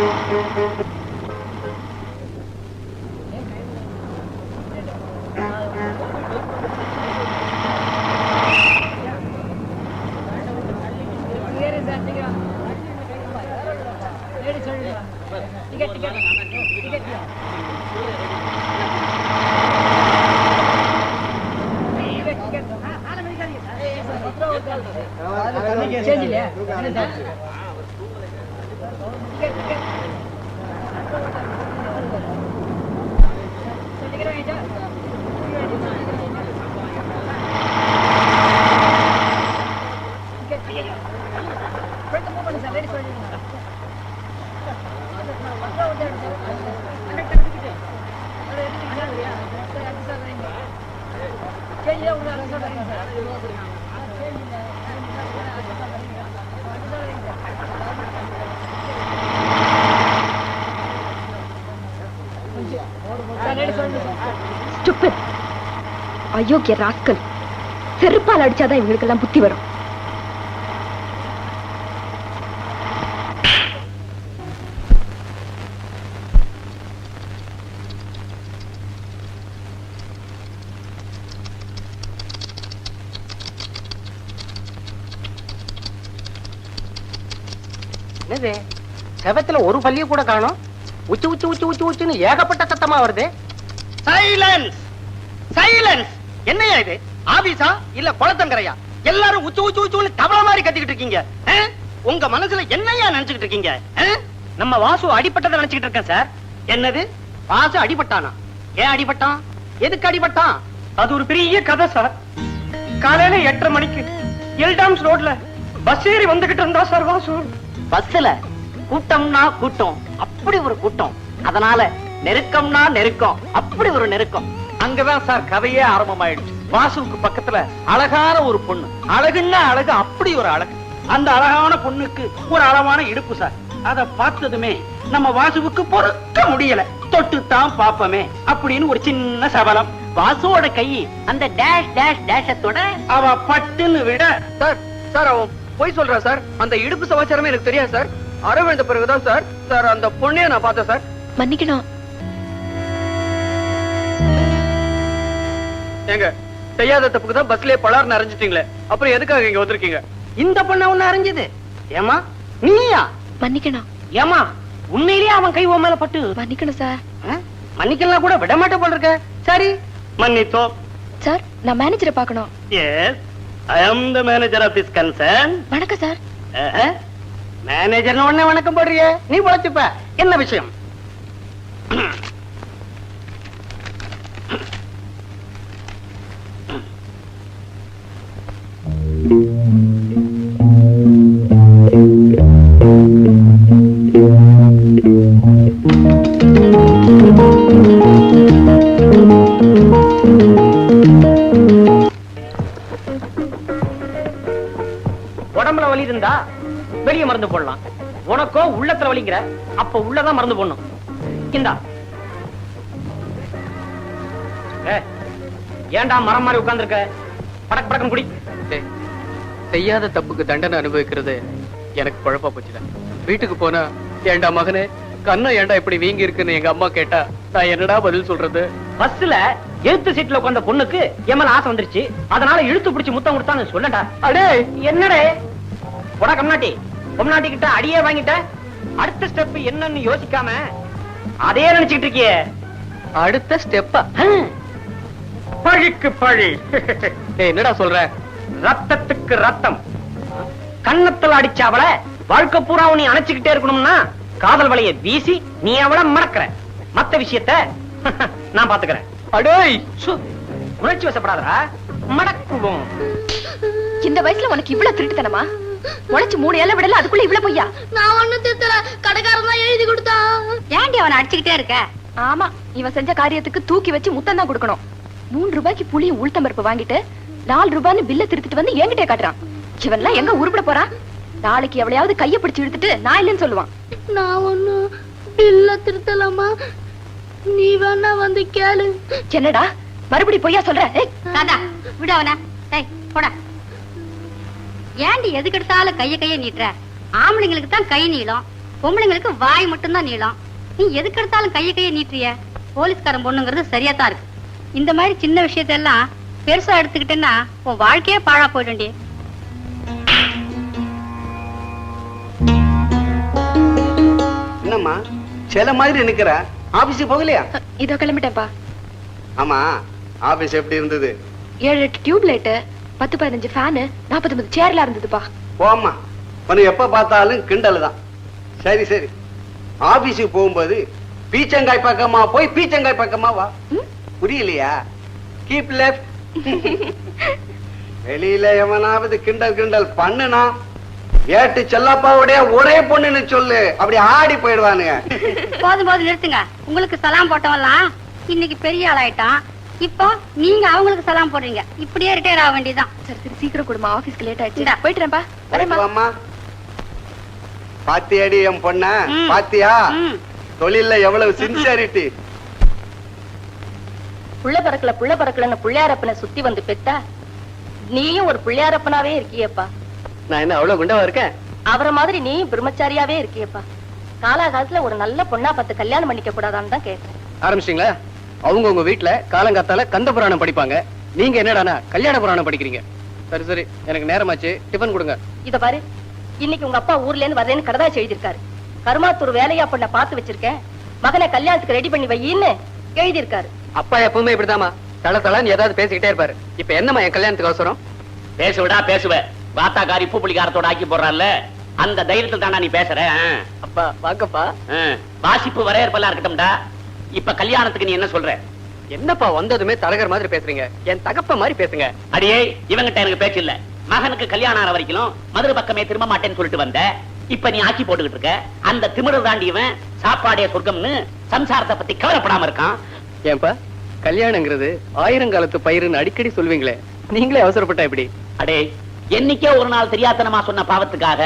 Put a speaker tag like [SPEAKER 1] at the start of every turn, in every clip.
[SPEAKER 1] Thank you. அயோக்கிய rascal. செருப்பால் அடிச்சாதான் இவங்களுக்கெல்லாம் புத்தி வரும்.
[SPEAKER 2] என்னது? செவத்துல ஒரு பள்ளிய கூட காணோம். உச்சு உச்சு உச்சு உச்சு உச்சுன்னு ஏகப்பட்ட சத்தமா வருது. சைலன்ஸ் சைலன்ஸ் என்னையா இது? ஆபீஸா? இல்ல குளத்தங்கரையா? எல்லாரும் உச்சு உச்சு உச்சுன்னு தவள மாதிரி கத்திக்கிட்டு இருக்கீங்க. உங்க மனசுல என்னையா நினைச்சுக்கிட்டு இருக்கீங்க? நம்ம வாசு அடிபட்டதை நினைச்சுக்கிட்டு இருக்கேன் சார். என்னது? வாசு அடிபட்டானா? ஏன் அடிபட்டான்? எதுக்கு அடிபட்டான்? அது ஒரு பெரிய கதை சார். காலையில எட்டரை மணிக்கு எல்டாம்ஸ் ரோட்ல பஸ் ஏறி வந்துகிட்டு இருந்தா சார் வாசு. பஸ்ல கூட்டம்னா கூட்டம். அப்படி ஒரு கூட்டம். அதனால நெருக்கம்னா நெருக்கம். அப்படி ஒரு நெருக்கம். அங்கதான் சார் கதையே ஆரம்பமாயிடுச்சு. வாசுவுக்கு பக்கத்துல அழகான ஒரு பொண்ணு. அழகுன்னா அழகு அப்படி ஒரு அழகு. அந்த அழகான பொண்ணுக்கு ஒரு அளவான இடுப்பு சார். அத பார்த்ததுமே நம்ம வாசுவுக்கு பொறுக்க முடியல. தொட்டு தான் பாப்பமே அப்படின்னு ஒரு சின்ன சபலம். வாசுவோட கை அந்த டேஷ் டேஷ் டேஷத்தோட அவ பட்டுன்னு விட
[SPEAKER 3] சார் சார் அவன் போய் சொல்றான் சார். அந்த இடுப்பு சமாச்சாரமே எனக்கு தெரியாது சார். அரை விழுந்த பிறகுதான் சார். சார் அந்த பொண்ணைய நான் பார்த்தேன் சார்.
[SPEAKER 1] மன்னிக்கணும்.
[SPEAKER 3] ஏங்க செய்யாத தப்புக்கு தான் பஸ்லயே பலார் நிறைஞ்சிட்டீங்களே அப்புறம் எதுக்காக இங்க வந்திருக்கீங்க?
[SPEAKER 2] இந்த பொண்ண ஒண்ணு அறிஞ்சது ஏமா நீயா?
[SPEAKER 1] மன்னிக்கணும்.
[SPEAKER 2] ஏமா உண்மையிலேயே அவன் கை உன் மேல பட்டு.
[SPEAKER 1] மன்னிக்கணும் சார்?
[SPEAKER 2] மன்னிக்கலாம் கூட விட மாட்டே போல இருக்க. சரி மன்னித்தோம்
[SPEAKER 1] சார் நான் மேனேஜரை பார்க்கணும்.
[SPEAKER 2] Yes I am the manager of this concern
[SPEAKER 1] வணக்கம் சார்
[SPEAKER 2] மேனேஜர் உடனே வணக்கம் போடுறிய. நீ உழைச்சுப்ப. என்ன விஷயம்? மருந்து போடலாம். உனக்கோ உள்ளத்துல வலிங்கிற அப்ப உள்ளதான் மருந்து போடணும். இந்தா. ஏன்டா மரம் மாதிரி உட்கார்ந்திருக்க? படக் படக்கம் குடி.
[SPEAKER 3] செய்யாத தப்புக்கு தண்டனை அனுபவிக்கிறது எனக்கு குழப்பா போச்சுடா. வீட்டுக்கு போனா ஏண்டா மகனே கண்ணம் ஏண்டா இப்படி வீங்கி இருக்குன்னு எங்க அம்மா கேட்டா நான் என்னடா பதில் சொல்றது?
[SPEAKER 2] பஸ்ல எழுத்து சீட்ல உட்கார்ந்த பொண்ணுக்கு எம்எல் ஆசை வந்துருச்சு. அதனால இழுத்து பிடிச்சு முத்தம் கொடுத்தான்னு சொல்லடா.
[SPEAKER 3] அடே!
[SPEAKER 2] என்னடே? போடா கம்நாட்டி கம்நாட்டி கிட்ட அடியே வாங்கிட்ட? அடுத்த ஸ்டெப் என்னன்னு யோசிக்காம அதே நினைச்சுக்கிட்டு இருக்கியே.
[SPEAKER 3] அடுத்த ஸ்டெப்பா.
[SPEAKER 2] பழிக்கு பழி.
[SPEAKER 3] என்னடா சொல்ற?
[SPEAKER 2] ரத்தத்துக்கு ரத்தம். கன்னத்துல அடிச்ச அவளை வாழ்க்கை பூரா நீ அணைச்சுக்கிட்டே இருக்கணும்னா காதல் வலைய வீசி நீ அவளை மறக்கிற. மத்த விஷயத்த நான் பாத்துக்கிறேன்.
[SPEAKER 3] அடேய்!
[SPEAKER 2] சு, உணர்ச்சி வசப்படாதடா. மடக்குவோம்.
[SPEAKER 1] இந்த வயசுல உனக்கு இவ்வளவு திருட்டுத்தனமா? உனச்சு மூணு ஏழை விடல அதுக்குள்ள இவ்வளவு பொய்யா?
[SPEAKER 4] நான் ஒண்ணு திருத்தல. கடைக்காரன் தான் எழுதி கொடுத்தான் ஏன்டி அவனை அடிச்சுக்கிட்டே இருக்க?
[SPEAKER 1] ஆமா இவன் செஞ்ச காரியத்துக்கு தூக்கி வச்சு முத்தம் தான் கொடுக்கணும். மூணு ரூபாய்க்கு புளியும் உளுத்தம் பருப்பு வாங்கிட்டு நாலு ரூபான்னு பில்ல திருத்திட்டு வந்து என்கிட்ட காட்டுறான். இவன்லாம் எங்க உருப்பட போறான்? நாளைக்கு எவளையாவது கைய பிடிச்சு இழுத்துட்டு நான் இல்லைன்னு சொல்லுவான்.
[SPEAKER 4] நான் ஒண்ணு பில்ல திருத்தலாமா நீ வேணா வந்து கேளு.
[SPEAKER 1] என்னடா? மறுபடி பொய்யா சொல்ற? ஏய்,
[SPEAKER 4] தாதா விடு அவன. டேய் போடா. ஏண்டி எதுக்கு எடுத்தாலும் கைய கைய நீட்டுற? ஆம்பளைங்களுக்கு தான் கை நீளம்.
[SPEAKER 5] பொம்பளைங்களுக்கு வாய் மட்டும்தான் நீளம். நீ எதுக்கு எடுத்தாலும் கையை கையை நீட்டுறிய? போலீஸ்காரன் பொண்ணுங்கிறது சரியா தான் இருக்கு. இந்த மாதிரி சின்ன விஷயத்தெல்லாம் பெருசா எடுத்துக்கிட்டேன்னா உன் வாழ்க்கையே பாழா போயிடும்டி.
[SPEAKER 6] என்னம்மா? சில மாதிரி நிக்கிற? ஆபீஸுக்கு போகலையா?
[SPEAKER 7] இதோ கிளம்பிட்டேன்ப்பா.
[SPEAKER 6] ஆமா ஆபீஸ் எப்படி இருந்தது?
[SPEAKER 7] ஏழு எட்டு டியூப் லைட்டு பத்து பதினஞ்சு ஃபேனு நாற்பத்தொன்பது சேர்ல இருந்ததுப்பா.
[SPEAKER 6] போம்மா. உனக்கு எப்ப பார்த்தாலும் கிண்டல் தான் சரி சரி. ஆபீஸுக்கு போகும்போது பீச்சங்காய் பக்கமா போய் பீச்சங்காய் பக்கமா வா? புரியலையா? கீப் லெஃப்ட் வெளியில எவனாவது கிண்டல் கிண்டல் பண்ணுனா ஏட்டு செல்லப்பாவுடைய ஒரே பொண்ணுன்னு சொல்லு. அப்படி ஆடி போயிடுவானுங்க.
[SPEAKER 5] போதும் போதும் நிறுத்துங்க. உங்களுக்கு சலாம் போட்டவன்லாம் இன்னைக்கு பெரிய ஆளாயிட்டான். இப்போ நீங்க அவங்களுக்கு சலாம் போடுறீங்க. இப்படியே ரிட்டையர் ஆக வேண்டியதுதான்.
[SPEAKER 7] சரி சரி சீக்கிரம் கொடுமா ஆபீஸ்க்கு லேட் ஆயிடுச்சு. வரேம்மா.
[SPEAKER 6] அம்மா பாத்தியாடி என் பொண்ண. பாத்தியா. தொழில்ல எவ்வளவு சின்சியாரிட்டி
[SPEAKER 8] புள்ள பறக்கல புள்ள பறக்கலன்னு பிள்ளையாரப்பனை சுத்தி வந்து பெத்தா நீயும் ஒரு பிள்ளையாரப்பனாவே இருக்கியேப்பா.
[SPEAKER 3] நான் என்ன அவ்வளவு குண்டவா இருக்கேன்?
[SPEAKER 8] அவரை மாதிரி நீயும் பிரம்மச்சாரியாவே இருக்கியேப்பா. காலாகாலத்துல ஒரு நல்ல பொண்ணா பார்த்து கல்யாணம் பண்ணிக்க கூடாதான்னு தான் கேட்டேன்.
[SPEAKER 3] ஆரம்பிச்சிட்டீங்களா? அவங்க உங்க வீட்டுல காலங்காத்தால கந்த புராணம் படிப்பாங்க. நீங்க என்னடானா கல்யாண புராணம் படிக்கிறீங்க? சரி சரி. எனக்கு நேரமாச்சு. டிபன் கொடுங்க.
[SPEAKER 8] இத பாரு. இன்னைக்கு உங்க அப்பா ஊர்ல இருந்து வரேன்னு கடதாச்சு எழுதியிருக்காரு. கருமாத்தூர் வேலையா பொண்ண பார்த்து வச்சிருக்கேன். மகனை கல்யாணத்துக்கு ரெடி பண்ணி வையின்னு எழுதியிருக்காரு.
[SPEAKER 3] அப்பா எப்பவுமே இப்படிதாம்மா. தல தலன்னு ஏதாவது பேசிக்கிட்டே இருப்பாரு. இப்ப என்னம்மா என் கல்யாணத்துக்கு அவசரம்?
[SPEAKER 9] பேசுவிடா பேசுவ. வாத்தாக்காரி உப்பு புளிக்காரத்தோட ஆக்கி போடுறான்ல அந்த தைரியத்தில் தானா நீ பேசுற
[SPEAKER 3] அப்பா வாங்கப்பா.
[SPEAKER 9] வாசிப்பு வரையறுப்பெல்லாம் இருக்கட்டும்டா. இப்ப கல்யாணத்துக்கு நீ என்ன சொல்ற?
[SPEAKER 3] என்னப்பா வந்ததுமே தரகர் மாதிரி பேசுறீங்க? என் தகப்ப மாதிரி பேசுங்க.
[SPEAKER 9] அடியே இவங்கிட்ட எனக்கு பேச்சு இல்ல. மகனுக்கு கல்யாணம் ஆன வரைக்கும் மதுரை பக்கமே திரும்ப மாட்டேன்னு சொல்லிட்டு வந்த. இப்ப நீ ஆக்கி போட்டுக்கிட்டு இருக்க. அந்த திமிரு தாண்டியவன் சாப்பாடே சொர்க்கம்னு சம்சாரத்தை பத்தி கவலைப்படாம இருக்கான்.
[SPEAKER 3] ஏன்பா கல்யாணங்கிறது ஆயிரங்காலத்து பயிருன்னு அடிக்கடி சொல்லுவீங்களே நீங்களே அவசரப்பட்டா எப்படி?
[SPEAKER 9] அடே என்னைக்கே ஒரு நாள் தெரியாத்தனமா சொன்ன பாவத்துக்காக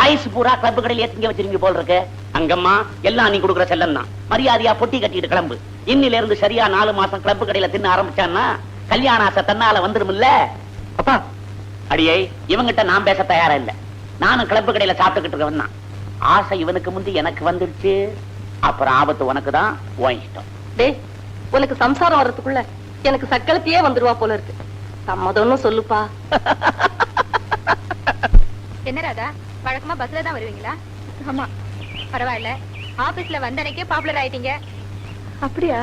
[SPEAKER 9] ஆயுசு பூரா கிளப்பு கடையில திங்க வச்சிருங்க போல் இருக்கு அங்கம்மா எல்லாம் நீ கொடுக்குற செல்லம் தான். மரியாதையா பொட்டி கட்டிட்டு கிளம்பு. இன்னில இருந்து சரியா நாலு மாசம் கிளப்பு கடையில தின்ன ஆரம்பிச்சான்னா கல்யாண ஆசை தன்னால வந்துருமில்ல
[SPEAKER 3] அப்பா.
[SPEAKER 9] அடியே இவங்கிட்ட நான் பேச தயாரா இல்ல. நானும் கிளப்பு கடையில சாப்பிட்டுக்கிட்டு இருக்கவன் தான். ஆசை இவனுக்கு முந்தி எனக்கு வந்துருச்சு. அப்புறம் ஆபத்து உனக்கு தான் உன் இஷ்டம்.
[SPEAKER 8] டேய் உனக்கு சம்சாரம் வர்றதுக்குள்ள எனக்கு சக்களத்தையே வந்துருவா போல இருக்கு. சம்மதம்னு சொல்லுப்பா.
[SPEAKER 7] என்ன ராதா? வழக்கமா பஸ்ல தான் வருவீங்களா? ஆமா. பரவாயில்ல. ஆபீஸ்ல வந்த அன்னைக்கே பாப்புலர் ஆயிட்டீங்க. அப்படியா?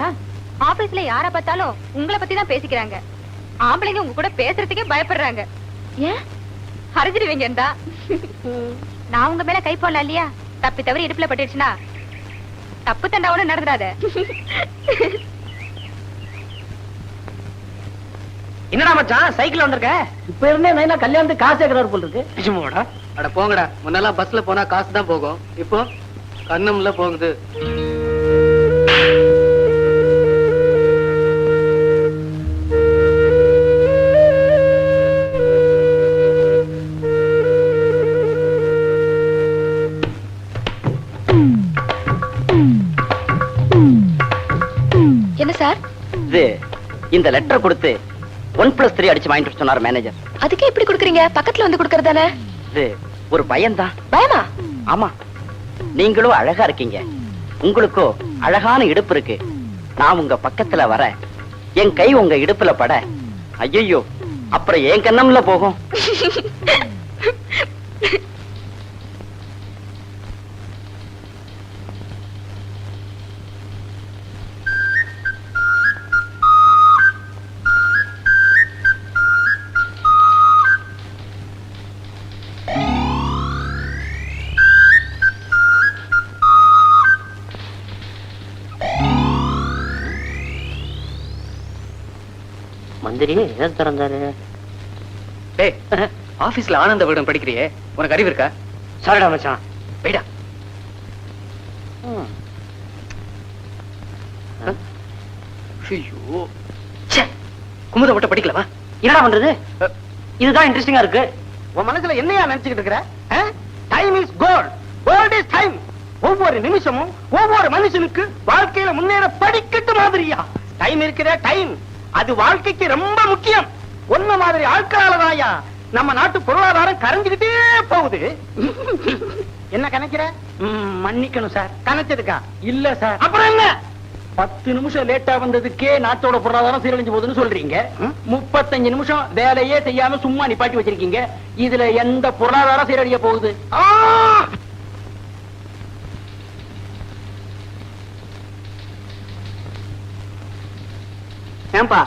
[SPEAKER 7] ஆபீஸ்ல யார பார்த்தாலும் உங்களை பத்தி தான் பேசிக்கிறாங்க. ஆம்பளைங்க உங்க கூட பேசுறதுக்கே பயப்படுறாங்க. ஏன்? அரைஞ்சிடுவீங்க நான் உங்க மேல கை போடல இல்லையா? தப்பி தவறி இடுப்புல பட்டுடுச்சுன்னா தப்பு தண்டா ஒண்ணு நடந்துடாத.
[SPEAKER 10] என்னடா மச்சான்? சைக்கிள் வந்திருக்க? இப்ப இருந்தே நைனா கல்யாணத்துக்கு காசு கேட்கிறாரு போல் இருக்கு.
[SPEAKER 3] நிஜமாடா அட போங்கடா. முன்னெல்லாம் பஸ்ல போனா காசு தான் போகும். இப்போ கண்ணம்ல போகுது.
[SPEAKER 7] என்ன சார்?
[SPEAKER 9] இது இந்த லெட்டர் கொடுத்து ஒன் பிளஸ் த்ரீ அடிச்சு வாங்கிட்டு சொன்னார் மேனேஜர்
[SPEAKER 7] அதுக்கே இப்படி குடுக்குறீங்க? பக்கத்துல வந்து குடுக்கறதானே?
[SPEAKER 9] இது ஒரு பயம்தான்
[SPEAKER 7] பயமா?
[SPEAKER 9] ஆமா. நீங்களும் அழகா இருக்கீங்க. உங்களுக்கோ அழகான இடுப்பு இருக்கு. நான் உங்க பக்கத்துல வர என் கை உங்க இடுப்புல பட. ஐயோ அப்புறம் என் கண்ணம்ல போகும். மந்திரி எதை திறந்தாரு.
[SPEAKER 3] டேய் ஆபீஸ்ல ஆனந்த விடம் படிக்கிறியே? உனக்கு அறிவு இருக்கா?
[SPEAKER 10] சரிடா மச்சான்.
[SPEAKER 3] போயிடா. ஐயோ. குமுத மட்டும் படிக்கலாமா?
[SPEAKER 10] என்னடா பண்றது? இதுதான் இன்ட்ரெஸ்டிங்கா இருக்கு. உன் மனசுல என்னையா நினைச்சுக்கிட்டு இருக்கிற? Time is gold gold is time ஒவ்வொரு நிமிஷமும் ஒவ்வொரு மனுஷனுக்கு வாழ்க்கையில முன்னேற படிக்கட்டு மாதிரியா? டைம் இருக்கிற டைம் அது வாழ்க்கைக்கு ரொம்ப முக்கியம். ஒன்ன மாதிரி ஆட்களாலதாயா நம்ம நாட்டு பொருளாதாரம் கரைஞ்சுக்கிட்டே போகுது. என்ன கணக்கிற? மன்னிக்கணும் சார். கணச்சதுக்கா
[SPEAKER 11] இல்ல சார்.
[SPEAKER 10] அப்புறம் என்ன?
[SPEAKER 11] பத்து நிமிஷம் லேட்டா வந்ததுக்கே நாட்டோட பொருளாதாரம் சீரழிஞ்சு போகுதுன்னு சொல்றீங்க? முப்பத்தஞ்சு நிமிஷம் வேலையே செய்யாம சும்மா நிப்பாட்டி வச்சிருக்கீங்க. இதுல எந்த பொருளாதாரம் சீரழிய போகுது?
[SPEAKER 12] ஏன்பா?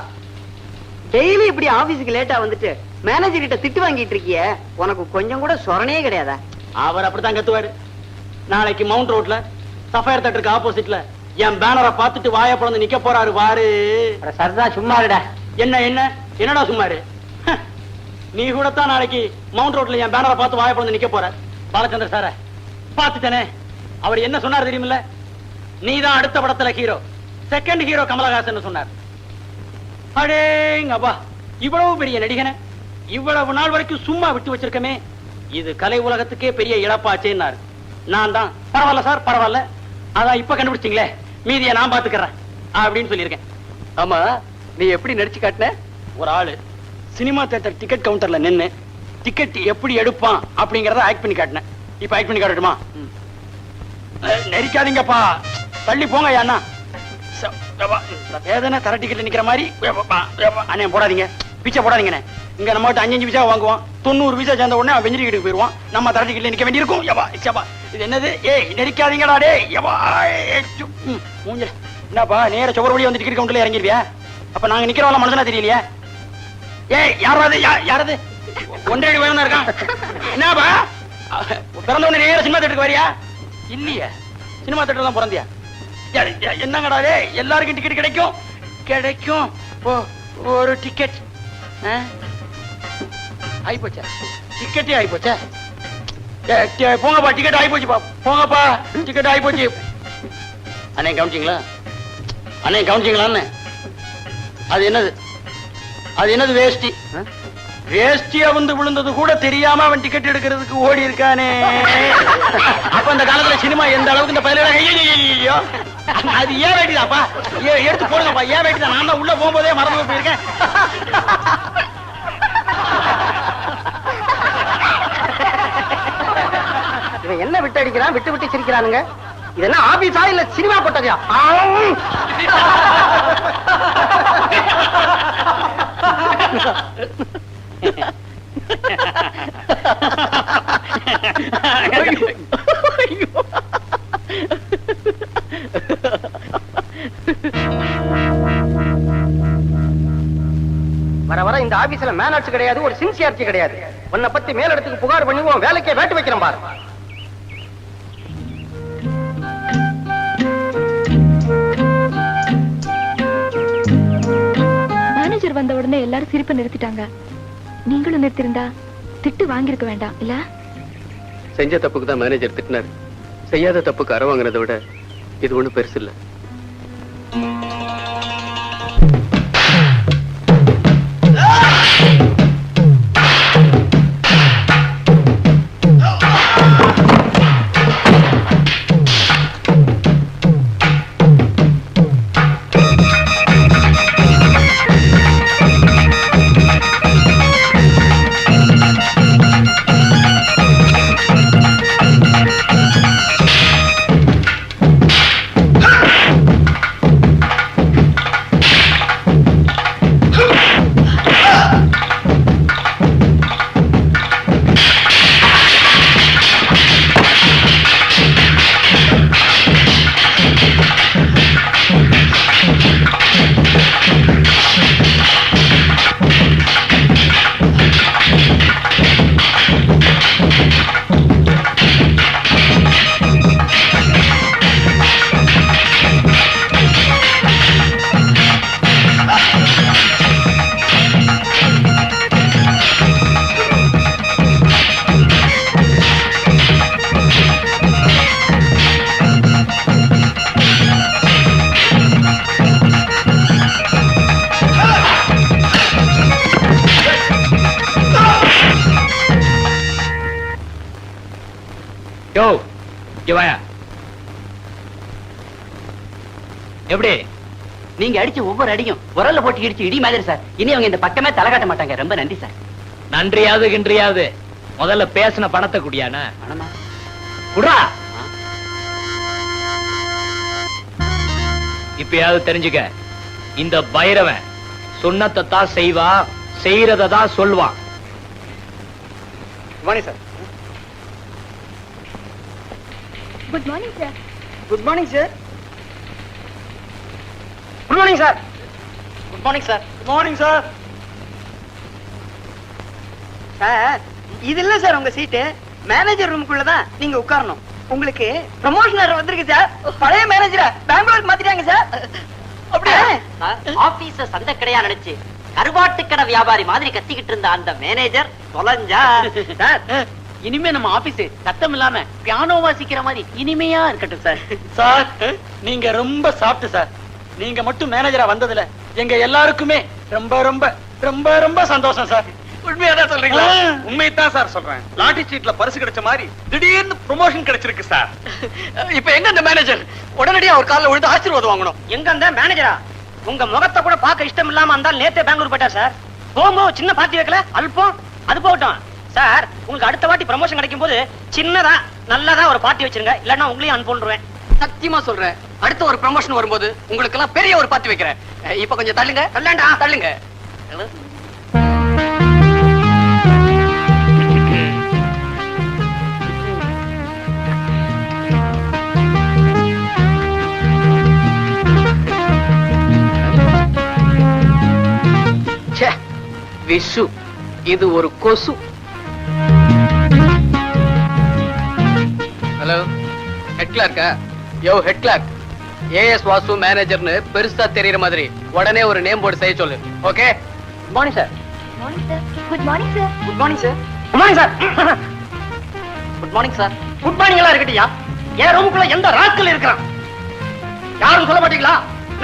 [SPEAKER 12] டெய்லி இப்படி ஆபீஸுக்கு லேட்டா வந்துட்டு மேனேஜர் கிட்ட திட்டு வாங்கிட்டு இருக்கிய? உனக்கு கொஞ்சம் கூட சொரணே கிடையாதா?
[SPEAKER 11] அவர் அப்படித்தான் கத்துவாரு. நாளைக்கு மவுண்ட் ரோட்ல சஃபயர் தட்டுக்கு ஆப்போசிட்ல என் பேனரை பார்த்துட்டு வாய பிறந்து நிக்க போறாரு பாரு
[SPEAKER 10] அட சரிதான் சும்மா இருடா.
[SPEAKER 11] என்ன என்ன? என்னடா சும்மாரு நீ கூட தான் நாளைக்கு மவுண்ட் ரோட்ல என் பேனரை பார்த்து வாய பிறந்து நிக்க போற. பாலச்சந்திர சார பார்த்துட்டனே. அவர் என்ன சொன்னார் தெரியுமில்ல? நீ தான் அடுத்த படத்துல ஹீரோ செகண்ட் ஹீரோ கமலஹாசன் சொன்னார். அடேங்கப்பா இவ்வளவு பெரிய நடிகனை இவ்வளவு நாள் வரைக்கும் சும்மா விட்டு வச்சிருக்கமே. இது கலை உலகத்துக்கே பெரிய இழப்பாச்சேன்னாரு. நான் தான். பரவாயில்ல சார் பரவாயில்ல. அதான் இப்ப கண்டுபிடிச்சிங்களே. மீதியை நான் பாத்துக்கிறேன். அப்படின்னு சொல்லியிருக்கேன். ஆமா நீ எப்படி நடிச்சு காட்டின? ஒரு ஆளு சினிமா தியேட்டர் டிக்கெட் கவுண்டர்ல நின்னு டிக்கெட் எப்படி எடுப்பான் அப்படிங்கறத ஆக்ட் பண்ணி காட்டினேன் இப்ப ஆக்ட் பண்ணி காட்டட்டுமா? நெரிக்காதீங்கப்பா. தள்ளி போங்க அண்ணா வேதனை தர நிக்கிற மாதிரி எப்பா, அண்ணே போடாதீங்க. பிச்சை போடாதீங்கண்ணே. இங்க நம்ம கிட்ட அஞ்சு பிச்சா விசா வாங்குவான். தொண்ணூறு விசா சேர்ந்த உடனே அவன் வெஞ்சிரி வீட்டுக்கு போயிருவான் நம்ம தர நிக்க வேண்டியிருக்கும். யப்பா இது என்னது? ஏய் நெரிக்காதீங்கடா டேய். யப்பா ஏய், என்னப்பா நேர சுவர் வழி வந்து டிக்கெட் இறங்கிடுவியா அப்ப நாங்க நிக்கிறவங்கள மனசுனா தெரியலையா? ஏய் யாராவது? யாராவது ஒன்றரை அடி தான் இருக்கான். என்னப்பா? பிறந்த உடனே நேர சினிமா தேட்டருக்கு வரியா? இல்லையே. சினிமா தேட்டர் தான் பிறந்தியா? என்னங்கடா டேய் எல்லாருக்கும் டிக்கெட் கிடைக்கும்? கிடைக்கும். ஓ ஒரு டிக்கெட் ஆயிப்போச்சா? டிக்கெட்டே ஆயிப்போச்சா? போங்கப்பா டிக்கெட் ஆயிப்போச்சுப்பா போங்கப்பா டிக்கெட் ஆயிப்போச்சு. அண்ணே கவனிச்சிங்களா? அண்ணே கவனிச்சிங்களான்னு? அது என்னது? அது என்னது வேஷ்டி வேஷ்டியா வந்து விழுந்தது கூட தெரியாம அவன் டிக்கெட் எடுக்கிறதுக்கு ஓடி இருக்கானே. அப்ப அந்த காலத்துல சினிமா எந்த அளவுக்கு இந்த பதில ஐயோ அது ஏன் வேட்டிதாப்பா ஏ- எடுத்து போடுங்கப்பா. ஏன் வேட்டிதான் நான் தான் உள்ள போகும்போதே மறந்து போயிருக்கேன்.
[SPEAKER 10] இவன் என்ன விட்டு அடிக்கிறான்? விட்டு விட்டு சிரிக்கிறானுங்க. இது என்ன ஆபீஸா இல்ல சினிமா கொட்டகையா ஆம். வர வர இந்த ஆபீஸ்ல மேனர்ஸ் கிடையாது ஒரு சின்சியாரிட்டி கிடையாது. உன்னை பத்தி மேலிடத்துக்கு புகார் பண்ணி உன் வேலைக்கே வேட்டு வைக்கிறேன் பாரு.
[SPEAKER 1] மேனேஜர் வந்த உடனே எல்லாரும் சிரிப்பை நிறுத்திட்டாங்க. நீங்களும் நிறுத்திருந்தா திட்டு வாங்கியிருக்க வேண்டாம் இல்ல?
[SPEAKER 11] செஞ்ச தப்புக்கு தான் மேனேஜர் திட்டினார். செய்யாத தப்புக்கு அற வாங்கினதை விட இது ஒண்ணும் பெருசு இல்லை. எப்படி?
[SPEAKER 12] நீங்க அடிச்சு ஒவ்வொரு அடியும் உரல்ல போட்டு இடிச்சு இடி மாதிரி சார். இனி அவங்க இந்த பக்கமே தலை காட்ட மாட்டாங்க. ரொம்ப நன்றி சார்.
[SPEAKER 11] நன்றியாவது கின்றியாவது முதல்ல பேசின பணத்தை குடியானா? குடா
[SPEAKER 3] இப்பயாவது தெரிஞ்சுக்க. இந்த பைரவன் சொன்னத்தை தான் செய்வான் செய்யறதை தான் சொல்வான்.
[SPEAKER 10] Sir
[SPEAKER 1] good morning sir
[SPEAKER 10] good morning sir good morning sir good morning sir good morning sir
[SPEAKER 12] sir இது இல்ல சார் உங்க சீட்டு மேனேஜர் ரூமுக்குள்ள தான் நீங்க உட்காரணும். உங்களுக்கு ப்ரமோஷன் வந்திருக்கு சார் பழைய மேனேஜரை பெங்களூருக்கு மாத்திட்டாங்க சார் அப்படியே?
[SPEAKER 8] ஆபீஸ சந்தை கடையா நினைச்சு கருவாட்டு கடை வியாபாரி மாதிரி கத்திக்கிட்டு இருந்த அந்த மேனேஜர் தொலைஞ்சா?
[SPEAKER 11] சார் இனிமே நம்ம ஆபீஸ் சத்தம் இல்லாம பியானோ வாசிக்கிற மாதிரி இனிமையா இருக்கட்டும் சார் சார் நீங்க ரொம்ப சாப்பிட்டு சார் நீங்க மட்டும் மேனேஜரா வந்ததுல எங்க எல்லாருக்குமே ரொம்ப ரொம்ப ரொம்ப ரொம்ப சந்தோஷம் சார்
[SPEAKER 10] உண்மையாதான் சொல்றீங்களா? உண்மையத்தான் சார் சொல்றேன். லாட்டரி சீட்ல பரிசு கிடைச்ச மாதிரி திடீர்னு ப்ரொமோஷன் கிடைச்சிருக்கு சார்
[SPEAKER 12] இப்ப எங்க அந்த மேனேஜர் உடனடியா அவர் காலில் விழுந்து ஆசீர்வாதம் வாங்கணும்.
[SPEAKER 8] எங்க அந்த மேனேஜரா உங்க முகத்தை கூட பார்க்க இஷ்டம் இல்லாம இருந்தால் நேத்தே பெங்களூர் போயிட்டா சார் போகும்போது சின்ன பார்ட்டி வைக்கல? அல்பம். அது போகட்டும். சார் உங்களுக்கு அடுத்த வாட்டி ப்ரமோஷன் கிடைக்கும் போது சின்னதா நல்லதா ஒரு பார்ட்டி வச்சிருங்க. இல்லன்னா உங்களையும் அனுப்பிடுவேன்
[SPEAKER 12] சத்தியமா சொல்றேன். அடுத்த ஒரு ப்ரமோஷன் வரும்போது உங்களுக்கு எல்லாம் பெரிய ஒரு பாத்து வைக்கிறேன். இப்ப கொஞ்சம் தள்ளுங்க.
[SPEAKER 8] தள்ளாண்டா.
[SPEAKER 12] தள்ளுங்க.
[SPEAKER 11] ச்சே, விஷு இது ஒரு கொசு.
[SPEAKER 3] Hello head கிளார்க்கா yo head clerk AS Vasu மேனேஜர்னு பெருசா தெரியற மாதிரி. உடனே ஒரு நேம் போர்டு செய்ய சொல்லு. Okay
[SPEAKER 12] good morning sir
[SPEAKER 1] morning sir good morning sir
[SPEAKER 12] good morning sir
[SPEAKER 8] good morning sir
[SPEAKER 12] good morning sir
[SPEAKER 8] good morning எல்லாம் இருக்கட்டியா? என் ரூமுக்குள்ள எந்த ராஸ்கல் இருக்கிறான்? யாரும் சொல்ல மாட்டீங்களா?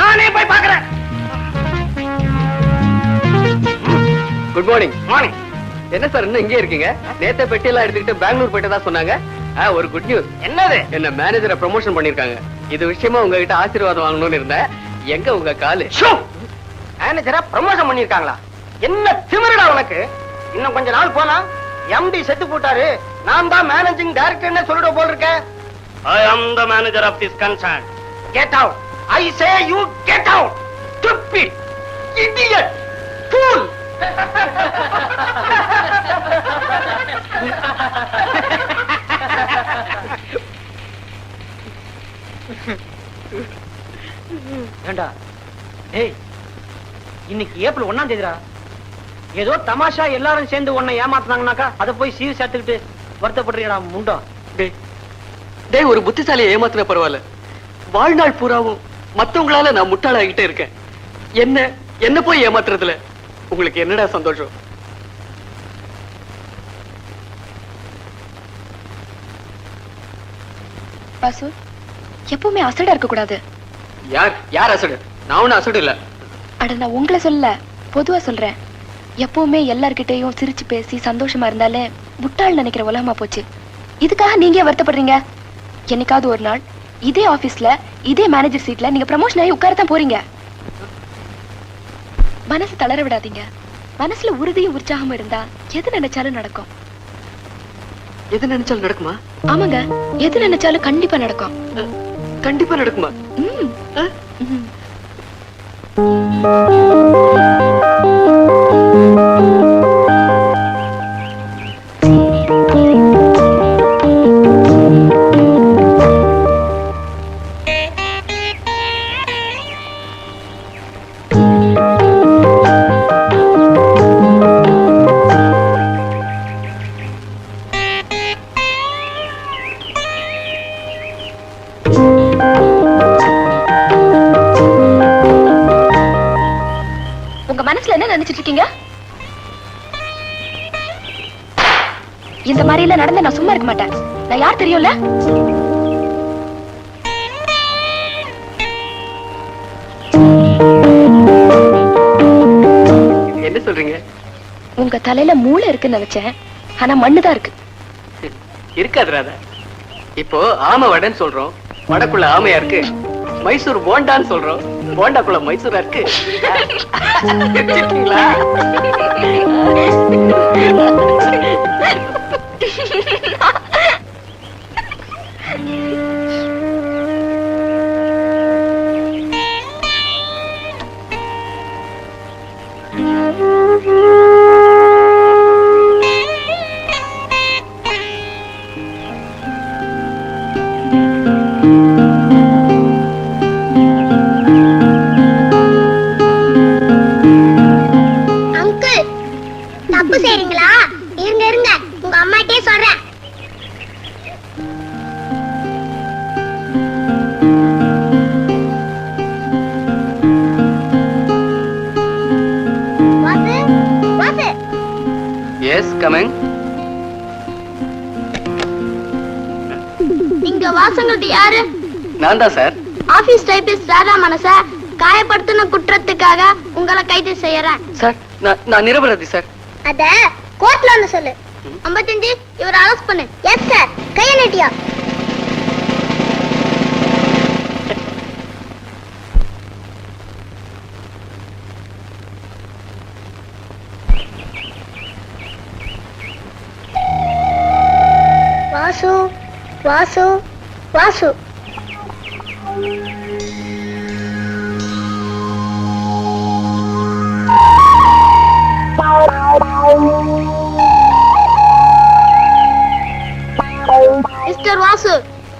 [SPEAKER 8] நானே போய் பாக்குறேன்
[SPEAKER 3] குட் மார்னிங்
[SPEAKER 8] மார்னிங்
[SPEAKER 3] என்ன சார் இன்னும் இங்கே இருக்கீங்க? நேத்த பெட்டி எல்லாம் எடுத்துக்கிட்டு பெங்களூர் போயிட்டு தான் சொன்னாங்க ஒரு குட் நியூஸ்
[SPEAKER 8] என்னது?
[SPEAKER 3] என்ன மேனேஜரை ப்ரமோஷன் பண்ணிருக்காங்க இது விஷயமா உங்ககிட்ட ஆசீர்வாதம் வாங்கணும்னு இருந்தேன். எங்க உங்க காலு?
[SPEAKER 8] மேனேஜரா ப்ரமோஷன் பண்ணிருக்காங்களா என்ன திமிருடா உனக்கு? இன்னும் கொஞ்ச நாள் போனா எம்டி செத்து போட்டாரு. நான் தான் மேனேஜிங் டைரக்டர்னு சொல்லிட போல் இருக்கேன் I am the manager of this concern get out I say you get out stupid idiot fool
[SPEAKER 11] ஏண்டா? டேய் இன்னைக்கு ஏப்ரல் ஒண்ணாம் தேதிடா. ஏதோ தமாஷா எல்லாரும் சேர்ந்து உன்னை ஏமாத்துனாங்கனாக்கா அதை போய் சீர் சேர்த்துக்கிட்டு வருத்தப்படுறீடா முண்டம்
[SPEAKER 3] டேய் டேய் ஒரு புத்திசாலியை ஏமாத்தின பரவாயில்ல. வாழ்நாள் பூராவும் மத்தவங்களால நான் முட்டாளாகிட்டே இருக்கேன். என்ன என்ன போய் ஏமாத்துறதுல? உங்களுக்கு என்னடா சந்தோஷம்?
[SPEAKER 1] வாசு எப்பவுமே அசடா இருக்க கூடாது.
[SPEAKER 3] யார்? யார் அசடு? நான் ஒன்னும் அசடு இல்ல.
[SPEAKER 1] அட நான் உங்களை சொல்லல. பொதுவா சொல்றேன். எப்பவுமே எல்லார்கிட்டயும் சிரிச்சு பேசி சந்தோஷமா இருந்தாலே முட்டாள் நினைக்கிற உலகமா போச்சு. இதுக்காக நீங்க வருத்தப்படுறீங்க? என்னைக்காவது ஒரு நாள் இதே ஆபீஸ்ல இதே மேனேஜர் சீட்ல நீங்க ப்ரமோஷன் ஆகி உட்காரத்தான் போறீங்க. மனசு தளர விடாதீங்க. மனசுல உறுதியும் உற்சாகமும் இருந்தா எது நினைச்சாலும் நடக்கும்.
[SPEAKER 3] எது நினைச்சாலும் நடக்குமா?
[SPEAKER 1] ஆமாங்க. எது நினைச்சாலும் கண்டிப்பா நடக்கும்.
[SPEAKER 3] கண்டிப்பா நடக்குமா?
[SPEAKER 1] என்ன
[SPEAKER 3] சொல்றீங்க?
[SPEAKER 1] உங்க தலையில மூளை இருக்குன்னு நினைச்சேன். ஆனா மண்ணுதான் இருக்கு.
[SPEAKER 3] இருக்காது ராதா. இப்போ ஆமை வடைன்னு சொல்றோம். வடக்குள்ள ஆமையா இருக்கு. மைசூர் போண்டான்னு சொல்றோம். போண்டாக்குள்ள மைசூரா இருக்கு. சிரிச்சிட்டீங்களா?
[SPEAKER 13] டைபிஸ்ட் ராதா மனச காயப்படுத்தின குற்றத்துக்காக உங்களை கைது செய்யறேன்.
[SPEAKER 3] சார் நான் நான் நிரபராதி சார்.
[SPEAKER 13] அத கோர்ட்ல வந்து சொல்லு. ஐம்பத்தஞ்சு இவரை அரெஸ்ட் பண்ணு. Yes sir? கைய நீட்டியா? வாசு வாசு வாசு. வாசு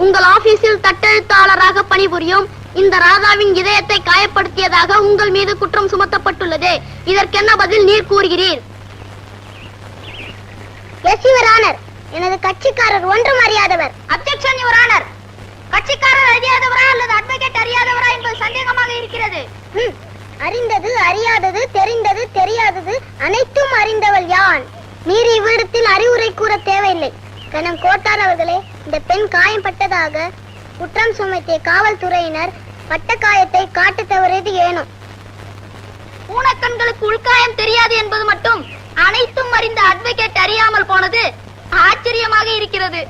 [SPEAKER 13] உங்கள் ஆபீஸில் தட்டெழுத்தாளராக பணிபுரியும் இந்த ராதாவின் இதயத்தை காயப்படுத்தியதாக உங்கள் மீது குற்றம் சுமத்தப்பட்டுள்ளது. இதற்கென்ன பதில் நீர் கூறுகிறீர்? Yes your honour. எனது கட்சிக்காரர் ஒன்றும் அறியாதவர். Objection your honour. கட்சிக்காரர் அறியாதவரா அல்லது அட்வொகேட் அறியாதவரா என்பது சந்தேகமாக இருக்கிறது. அறிந்தது அறியாதது தெரிந்தது தெரியாதது அனைத்தும் அறிந்தவள் யான். நீர் இவ்விடத்தில் அறிவுரை கூற தேவையில்லை. கணம் கோட்டார் அவர்களே. இந்த பெண் காயம்பட்டதாக குற்றம் சுமத்திய காவல்துறையினர் பட்ட காயத்தை காட்ட தவறியது ஏனோ? பூனக்கண்களுக்கு உள்காயம் தெரியாது என்பது மட்டும் அனைத்தும் அறிந்த அட்வொகேட் அறியாமல் போனது ஆச்சரியமாக இருக்கிறது.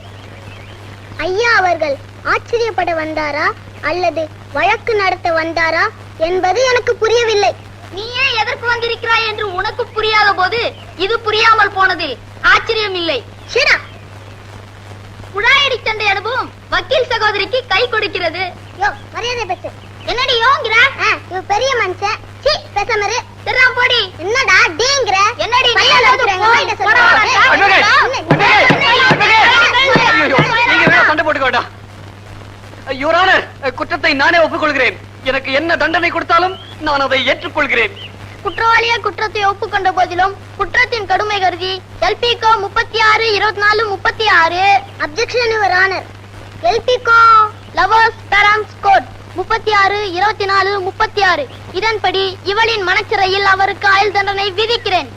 [SPEAKER 13] ஐயா அவர்கள் ஆச்சரியப்பட வந்தாரா? அல்லது வழக்கு நடத்த வந்தாரா? என்பது எனக்கு புரியவில்லை. நீயே எதற்கு வந்திருக்கிறாய் என்று உனக்கு புரியாத போது இது புரியாமல் போனதில் ஆச்சரியம் இல்லை குழாயடி சண்டை அனுபவம் வக்கீல் சகோதரிக்கு கை கொடுக்கிறது யோ மரியாதை பேசு என்னடி யோங்கிற இவ பெரிய மனுஷன் சீ பேசாமரு தெல்லாம் போடி என்னடா டீங்கிற என்னடி நீ
[SPEAKER 3] நீங்க வேணா சண்டை போட்டுக்க வேண்டாம் யுவர் ஆனர் குற்றத்தை நானே ஒப்புக்கொள்கிறேன் எனக்கு என்ன தண்டனை கொடுத்தாலும் நான் அதை ஏற்றுக்கொள்கிறேன்
[SPEAKER 13] குற்றவாளியா குற்றத்தை ஒப்புக்கொண்ட போதிலும் குற்றத்தின் கடுமை கருதி எல்பிகோ முப்பத்தி ஆறு இருபத்தி நாலு முப்பத்தி ஆறு அப்செக்ஷன் யுவர் ஆனர் எல்பிகோ லவர்ஸ் பேரண்ட்ஸ் கோட் முப்பத்தி ஆறு இருபத்தி நாலு முப்பத்தி ஆறு இதன்படி இவளின் மனச்சிறையில் அவருக்கு ஆயுள் தண்டனை விதிக்கிறேன்.